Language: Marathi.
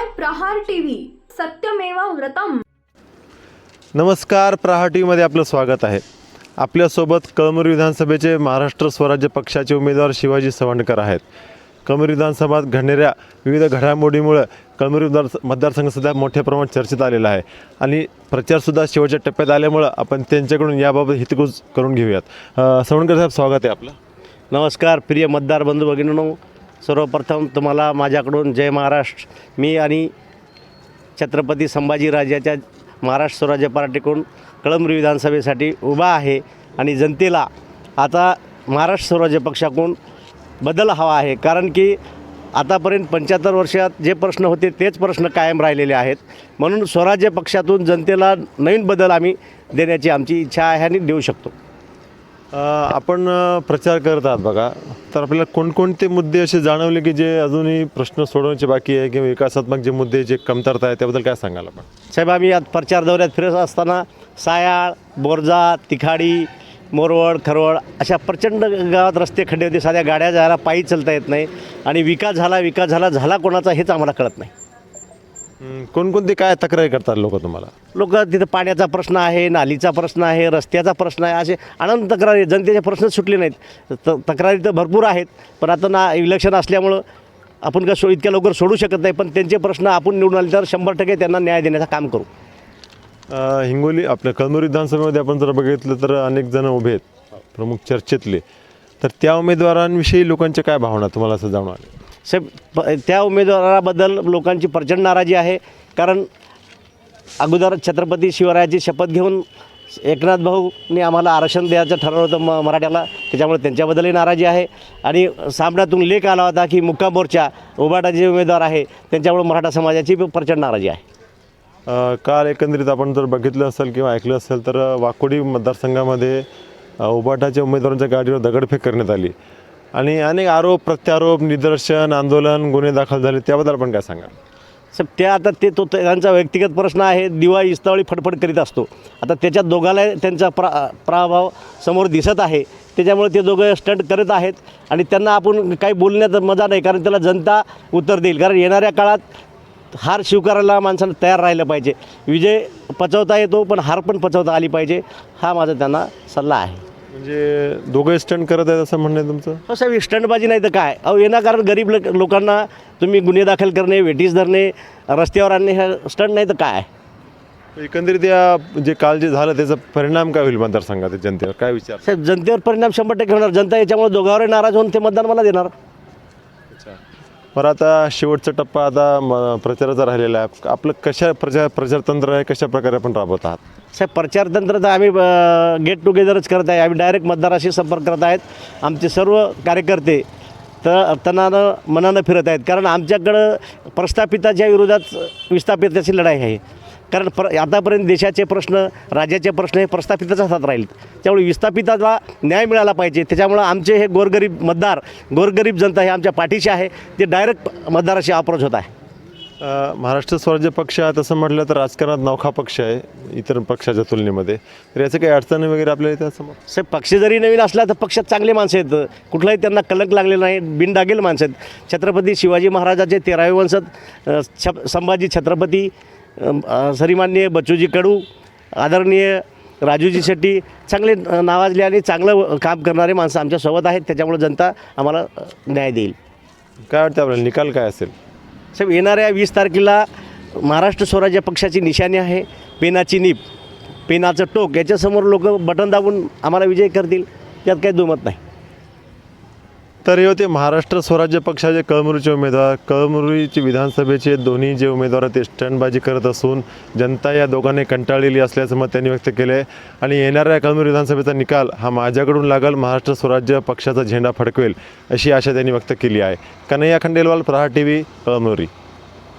पाहताय प्रहार टीव्ही सत्यमेव व्रतम. नमस्कार प्रहार टी व्हीमध्ये आपलं स्वागत आहे. आपल्यासोबत कळमूर विधानसभेचे महाराष्ट्र स्वराज्य पक्षाचे उमेदवार शिवाजी सवंडकर आहेत. कळमूर विधानसभात घडणाऱ्या विविध घडामोडीमुळं कळमूर विधान मतदारसंघ सध्या मोठ्या प्रमाणात चर्चेत आलेला आहे. आणि प्रचारसुद्धा शेवटच्या टप्प्यात आल्यामुळं आपण त्यांच्याकडून याबाबत हितगुज करून घेऊयात. अ, सवंडकर साहेब स्वागत आहे आपलं. नमस्कार प्रिय मतदार बंधू भगिनींनो. सर्वप्रथम तुम्हाला माझ्याकडून जय महाराष्ट्र. मी आणि छत्रपती संभाजीराजाच्या महाराष्ट्र स्वराज्य पार्टीकडून कळमरी विधानसभेसाठी उभा आहे आणि जनतेला आता महाराष्ट्र स्वराज्य पक्षाकडून बदल हवा आहे. कारण की आतापर्यंत पंच्याहत्तर वर्षात जे प्रश्न होते तेच प्रश्न कायम राहिलेले आहेत. म्हणून स्वराज्य पक्षातून जनतेला नवीन बदल आम्ही देण्याची आमची इच्छा आहे आणि देऊ शकतो. आपण प्रचार करत आहात बघा. तर आपल्याला कोणकोणते मुद्दे असे जाणवले की जे अजूनही प्रश्न सोडवण्याचे बाकी आहे किंवा विकासात्मक जे मुद्दे जे कमतरता आहे त्याबद्दल काय सांगाल आपण? साहेब आम्ही आज प्रचार दौऱ्यात फिरत असताना सायाळ बोरजा तिखाडी मोरवड खरवड अशा प्रचंड गावात रस्ते खड्डे होते. साध्या गाड्या जायला पायी चालता येत नाही. आणि विकास झाला विकास झाला झाला कोणाचा हेच आम्हाला कळत नाही. कोणकोणते काय तक्रारी करतात लोक तुम्हाला? लोक तिथं पाण्याचा प्रश्न आहे नालीचा प्रश्न आहे रस्त्याचा प्रश्न आहे असे अनंत तक्रारी जनतेचे प्रश्न सुटले नाहीत. त तक्रारी तर भरपूर आहेत पण आता ना इलेक्शन असल्यामुळं आपण का सो इतक्या लवकर सोडू शकत नाही पण त्यांचे प्रश्न आपण निवडून आले तर शंभर टक्के त्यांना न्याय देण्याचं काम करू. अ, हिंगोली आपल्या कळमूर विधानसभेमध्ये आपण जर बघितलं तर अनेक जण उभे आहेत प्रमुख चर्चेतले. तर त्या उमेदवारांविषयी लोकांच्या काय भावना तुम्हाला असं जाणून आले. साहेब प त्या उमेदवाराबद्दल लोकांची प्रचंड नाराजी आहे. कारण अगोदर छत्रपती शिवरायाची शपथ घेऊन एकनाथ भाऊनी आम्हाला आरक्षण द्यायचं ठरवलं होतं म मराठ्याला. त्याच्यामुळे त्यांच्याबद्दलही नाराजी आहे. आणि सामन्यातून लेख आला होता की मुक्का मोर्चा उबाटा जे उमेदवार आहे. त्यांच्यामुळे मराठा समाजाची प्रचंड नाराजी आहे. काल एकंदरीत आपण जर बघितलं असेल किंवा ऐकलं असेल तर वाकोडी मतदारसंघामध्ये उबाटाच्या उमेदवारांच्या गाडीवर दगडफेक करण्यात आली. आणि अनेक आरोप प्रत्यारोप निदर्शन आंदोलन गुन्हे दाखल झाले त्याबद्दल आपण काय सांगा सर त्या आता ते तो त्यांचा व्यक्तिगत प्रश्न आहे दिवा इस्तावळी फटफट करीत असतो. आता त्याच्यात दोघाला त्यांचा प्रा प्रभाव समोर दिसत आहे. त्याच्यामुळे ते दोघं स्टंट करत आहेत आणि त्यांना आपण काही बोलण्यात मजा नाही कारण त्याला जनता उत्तर देईल. कारण येणाऱ्या काळात हार स्वीकारायला माणसानं तयार राहिलं पाहिजे. विजय पचवता येतो पण हार पण पचवता आली पाहिजे. हा माझा त्यांना सल्ला आहे. म्हणजे दोघं स्टंट करत आहेत असं म्हणणं आहे तुमचं? हो साहेब स्टंटबाजी नाही तर काय? अहो येणार कारण गरीब लोक लोकांना तुम्ही गुन्हे दाखल करणे वेटीस धरणे रस्त्यावर आणणे हे स्टंट नाही तर काय? एकंदरीत या जे काल जे झालं त्याचा परिणाम काय होईल मतदारसंघात जनतेवर? काय विचार? साहेब जनतेवर परिणाम शंभर टक्के होणार. जनता याच्यामुळे दोघावर नाराज होऊन ते मतदान मला देणार. बरं आता शेवटचा टप्पा आता म प्रचाराचा राहिलेला आहे. आपलं कशा प्रचार प्रचारतंत्र आहे कशा प्रकारे आपण राबवत आहात? साहेब प्रचार तंत्र तर आम्ही गेट टुगेदरच करत आहे. आम्ही डायरेक्ट मतदाराशी संपर्क करत आहेत. आमचे सर्व कार्यकर्ते तर तनानं मनानं फिरत आहेत. कारण आमच्याकडं प्रस्थापिताच्या विरोधात विस्थापिताची लढाई आहे. कारण प्र आतापर्यंत देशाचे प्रश्न राज्याचे प्रश्न हे प्रस्थापिताच्या हातात राहील त्यामुळे विस्थापिताला न्याय मिळाला पाहिजे. त्याच्यामुळं आमचे हे गोरगरीब मतदार गोरगरीब जनता हे आमच्या पाठीशी आहे. ते डायरेक्ट मतदाराशी अप्रोच होत आहे. महाराष्ट्र स्वराज्य पक्ष आहे. तसं म्हटलं तर राजकारणात नौखा पक्ष आहे इतर पक्षाच्या तुलनेमध्ये. तर याचं काही अडचणी वगैरे आपल्याला इथे समोर? साहेब पक्ष जरी नवीन असला तर पक्षात चांगले माणसं आहेत. कुठलाही त्यांना कलंक लागलेला नाही. बिनडागेल माणसं आहेत. छत्रपती शिवाजी महाराजाचे तेरावे वंशज अ, छप संभाजी छत्रपती सरीमान्य बच्चूजी कडू आदरणीय राजूजी शेट्टी चांगले नावाजले आणि चांगलं काम करणारे माणसं आमच्यासोबत आहेत त्याच्यामुळे जनता आम्हाला न्याय देईल. काय वाटतं आपल्याला? निकाल काय असेल? साहेब येणाऱ्या वीस तारखेला महाराष्ट्र स्वराज्य पक्षाची निशाणी आहे. पेनाची नीप पेनाचं टोक याच्यासमोर लोक बटन दाबून आम्हाला विजय करतील त्यात काही दुमत नाही. तर हे होते महाराष्ट्र स्वराज्य पक्षाचे कळमुरीचे उमेदवार कळमुरीचे विधानसभेचे दोन्ही जे उमेदवार आहेत ते स्टंटबाजी करत असून जनता या दोघांनी कंटाळलेली असल्याचं मत त्यांनी व्यक्त केलं आहे आणि येणाऱ्या कळमुरी विधानसभेचा निकाल हा माझ्याकडून लागल महाराष्ट्र स्वराज्य पक्षाचा झेंडा फडकवेल अशी आशा त्यांनी व्यक्त केली आहे. Kanhaiya Khandelwal Prahar T V Kalamuri